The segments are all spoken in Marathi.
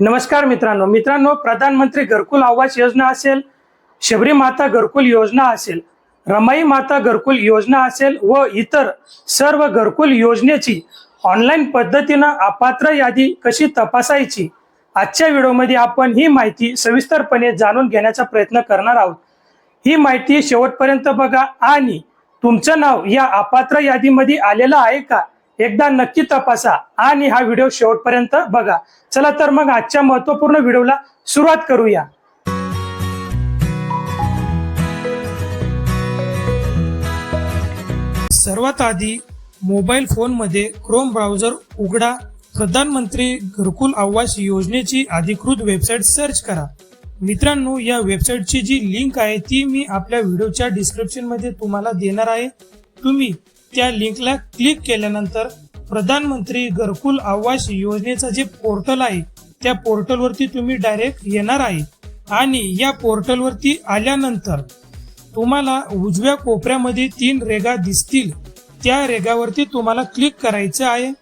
नमस्कार मित्रांनो. मित्रांनो प्रधानमंत्री घरकुल आवास योजना असेल शबरी माता घरकुल योजना असेल रमाई माता घरकुल योजना असेल व इतर सर्व घरकुल योजनेची ऑनलाईन पद्धतीनं अपात्र यादी कशी तपासायची? आजच्या व्हिडिओमध्ये आपण ही माहिती सविस्तरपणे जाणून घेण्याचा प्रयत्न करणार आहोत. ही माहिती शेवटपर्यंत बघा आणि तुमचं नाव या अपात्र यादीमध्ये आलेलं आहे का? एकदा नक्की तपासा आणि हा व्हिडिओ शेवटपर्यंत बघा. चला तर मग आजच्या महत्त्वपूर्ण व्हिडिओला सुरुवात करूया. सर्वात आधी मोबाईल फोनमध्ये क्रोम ब्राउझर उघडा. प्रधानमंत्री घरकुल आवास योजनेची अधिकृत वेबसाईट सर्च करा. मित्रांनो या वेबसाईटची जी लिंक आहे ती मी आपल्या व्हिडिओच्या डिस्क्रिप्शनमध्ये तुम्हाला देणार आहे. तुम्ही त्या लिंकला क्लिक केल्यानंतर प्रधानमंत्री घरकुल आवास योजनेचं जे पोर्टल आहे त्या पोर्टलवरती तुम्ही डायरेक्ट येणार आहे. आणि या पोर्टलवरती आल्यानंतर तुम्हाला उजव्या कोपऱ्यामध्ये तीन रेगा दिसतील. त्या रेगावरती तुम्हाला क्लिक करायचं आहे.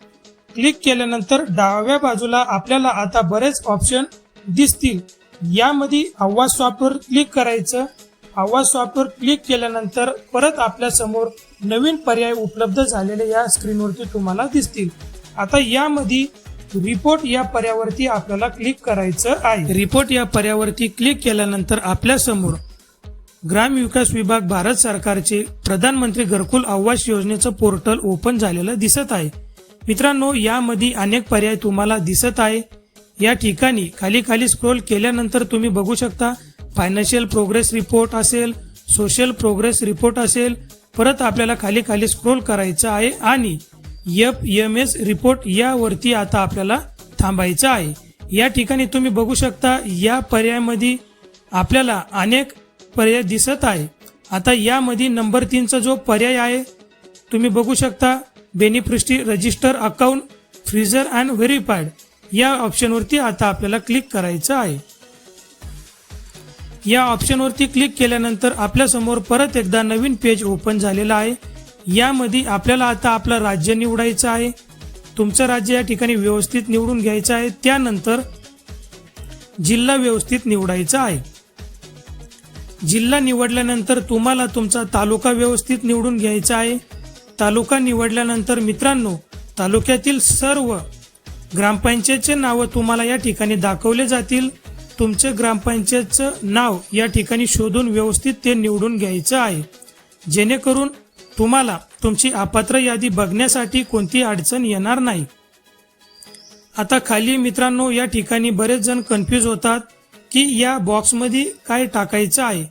क्लिक केल्यानंतर डाव्या बाजूला आपल्याला आता बरेच ऑप्शन दिसतील. यामध्ये आवाज सॉफ्टवर क्लिक करायचं आवाज सॉफ्टवर क्लिक केल्यानंतर परत आपल्यासमोर नवीन पर्याय उपलब्ध झालेले या स्क्रीनवरती तुम्हाला दिसतील. आता यामध्ये रिपोर्ट या पर्यावरती आपल्याला क्लिक करायचं आहे. रिपोर्ट या पर्यावरती क्लिक केल्यानंतर आपल्यासमोर ग्राम विकास विभाग भारत सरकारचे प्रधानमंत्री घरकुल आवास योजनेचं पोर्टल ओपन झालेलं दिसत आहे. मित्रांनो यामध्ये अनेक पर्याय तुम्हाला दिसत आहे. या ठिकाणी खाली खाली स्क्रोल केल्यानंतर तुम्ही बघू शकता फायनान्शियल प्रोग्रेस रिपोर्ट असेल सोशल प्रोग्रेस रिपोर्ट असेल परत आपल्याला खाली खाली स्क्रोल करायचं आहे आणि एफ एम एस रिपोर्ट यावरती आता आपल्याला थांबायचं आहे. या ठिकाणी तुम्ही बघू शकता या पर्यायामध्ये आपल्याला अनेक पर्याय दिसत आहे. आता यामध्ये नंबर तीनचा जो पर्याय आहे तुम्ही बघू शकता beneficiary register account freezer and verified या ऑप्शनवरती आता आपल्याला क्लिक करायचं आहे. या ऑप्शनवरती क्लिक केल्यानंतर आपल्यासमोर परत एकदा नवीन पेज ओपन झालेला आहे. यामध्ये आपल्याला आता आपलं राज्य निवडायचं आहे. तुमचं राज्य या ठिकाणी व्यवस्थित निवडून घ्यायचं आहे. त्यानंतर जिल्हा व्यवस्थित निवडायचा आहे. जिल्हा निवडल्यानंतर तुम्हाला तुमचा तालुका व्यवस्थित निवडून घ्यायचा आहे. तालुका निवडल्यानंतर मित्रांनो तालुक्यातील सर्व ग्रामपंचायतचे नावं तुम्हाला या ठिकाणी दाखवले जातील. तुमचे ग्रामपंचायतचं नाव या ठिकाणी शोधून व्यवस्थित ते निवडून घ्यायचं आहे. जेणेकरून तुम्हाला तुमची अपात्र यादी बघण्यासाठी कोणती अडचण येणार नाही. आता खाली मित्रांनो या ठिकाणी बरेच जण कन्फ्यूज होतात की या बॉक्समध्ये काय टाकायचं आहे.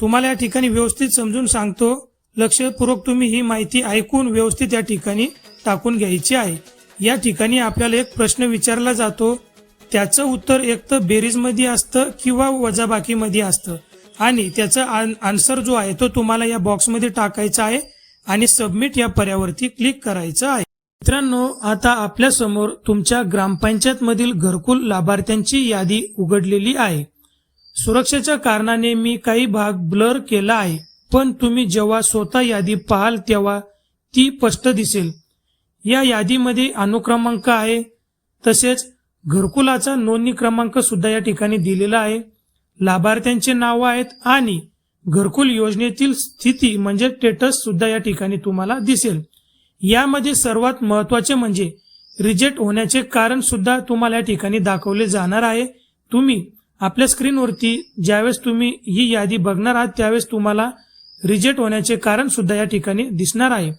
तुम्हाला या ठिकाणी व्यवस्थित समजून सांगतो. लक्षपूर्वक तुम्ही ही माहिती ऐकून व्यवस्थित या ठिकाणी टाकून घ्यायची आहे. या ठिकाणी आपल्याला एक प्रश्न विचारला जातो. त्याचं उत्तर एक तर बेरीजमध्ये असतं किंवा वजाबाकीमध्ये असतं. आणि त्याचा आन्सर जो आहे तो तुम्हाला या बॉक्समध्ये टाकायचा आहे आणि सबमिट या पर्यावरती क्लिक करायचं आहे. मित्रांनो आता आपल्यासमोर तुमच्या ग्रामपंचायत मधील घरकुल लाभार्थ्यांची यादी उघडलेली आहे. सुरक्षेच्या कारणाने मी काही भाग ब्लर केला आहे पण तुम्ही जेव्हा स्वतः यादी पाहाल तेव्हा ती स्पष्ट दिसेल. या यादीमध्ये अनुक्रमांक आहे तसेच घरकुलाचा नोंदणी क्रमांक सुद्धा या ठिकाणी दिलेला आहे. लाभार्थ्यांचे नाव आहेत आणि घरकुल योजनेतील स्थिती म्हणजे स्टेटस सुद्धा या ठिकाणी तुम्हाला दिसेल. यामध्ये सर्वात महत्त्वाचे म्हणजे रिजेक्ट होण्याचे कारण सुद्धा तुम्हाला या ठिकाणी दाखवले जाणार आहे. तुम्ही आपल्या स्क्रीनवरती ज्यावेळेस तुम्ही ही यादी बघणार आहात त्यावेळेस तुम्हाला रिजेक्ट होण्याचे कारण सुद्धा या ठिकाणी दिसणार आहे.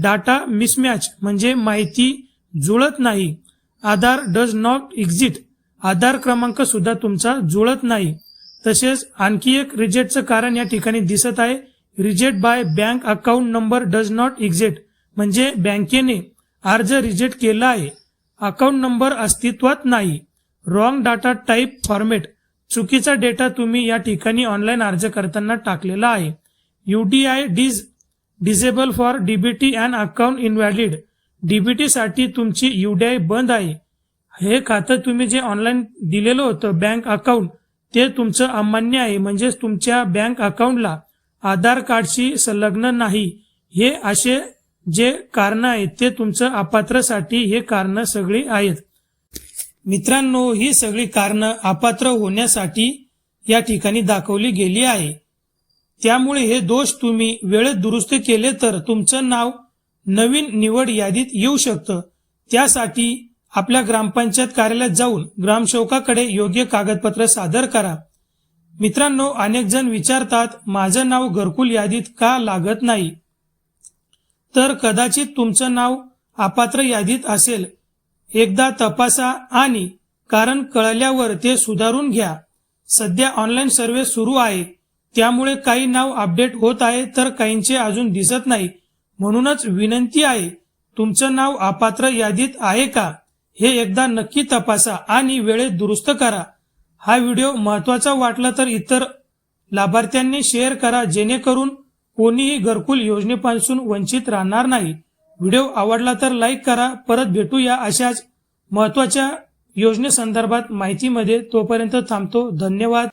डाटा मिसमॅच म्हणजे माहिती जुळत नाही. Aadhaar does not exit Aadhaar क्रमांक सुद्धा तुमचा जुळत नाही. तसेच आणखी एक रिजेक्टचं कारण या ठिकाणी दिसत आहे. Reject by bank account number does not exit म्हणजे बँकेने अर्ज रिजेक्ट केला आहे. अकाउंट नंबर अस्तित्वात नाही. रॉंग डाटा टाईप फॉर्मेट चुकीचा डेटा तुम्ही या ठिकाणी ऑनलाईन अर्ज करताना टाकलेला आहे. UDI does disable for DBT and account invalid DBT साठी तुमची युडीआय बंद आहे. हे खातं तुम्ही जे ऑनलाईन दिलेलं होतं बँक अकाउंट ते तुमचं अमान्य आहे. म्हणजेच तुमच्या बँक अकाउंटला आधार कार्डशी संलग्न नाही. हे असे जे कारण आहेत ते तुमचं अपात्रसाठी हे कारणं सगळी आहेत. मित्रांनो ही सगळी कारणं अपात्र होण्यासाठी या ठिकाणी दाखवली गेली आहे. त्यामुळे हे दोष तुम्ही वेळेत दुरुस्त केले तर तुमचं नाव नवीन निवड यादीत येऊ शकतं. त्यासाठी आपल्या ग्रामपंचायत कार्यालयात जाऊन ग्रामसेवकाकडे योग्य कागदपत्र सादर करा. मित्रांनो अनेक जण विचारतात माझं नाव घरकुल यादीत का लागत नाही? तर कदाचित तुमचं नाव अपात्र यादीत असेल. एकदा तपासा आणि कारण कळल्यावर ते सुधारून घ्या. सध्या ऑनलाईन सर्व्हे सुरू आहे. त्यामुळे काही नाव अपडेट होत आहे तर काहींचे अजून दिसत नाही. म्हणूनच विनंती आहे तुमचं नाव अपात्र यादीत आहे का? हे एकदा नक्की तपासा आणि वेळेत दुरुस्त करा. हा व्हिडिओ महत्त्वाचा वाटला तर इतर लाभार्थ्यांनी शेअर करा जेणेकरून कोणीही घरकुल योजनेपासून वंचित राहणार नाही. व्हिडिओ आवडला तर लाईक करा. परत भेटूया अशाच महत्त्वाच्या योजनेसंदर्भात माहितीमध्ये. तोपर्यंत थांबतो. धन्यवाद.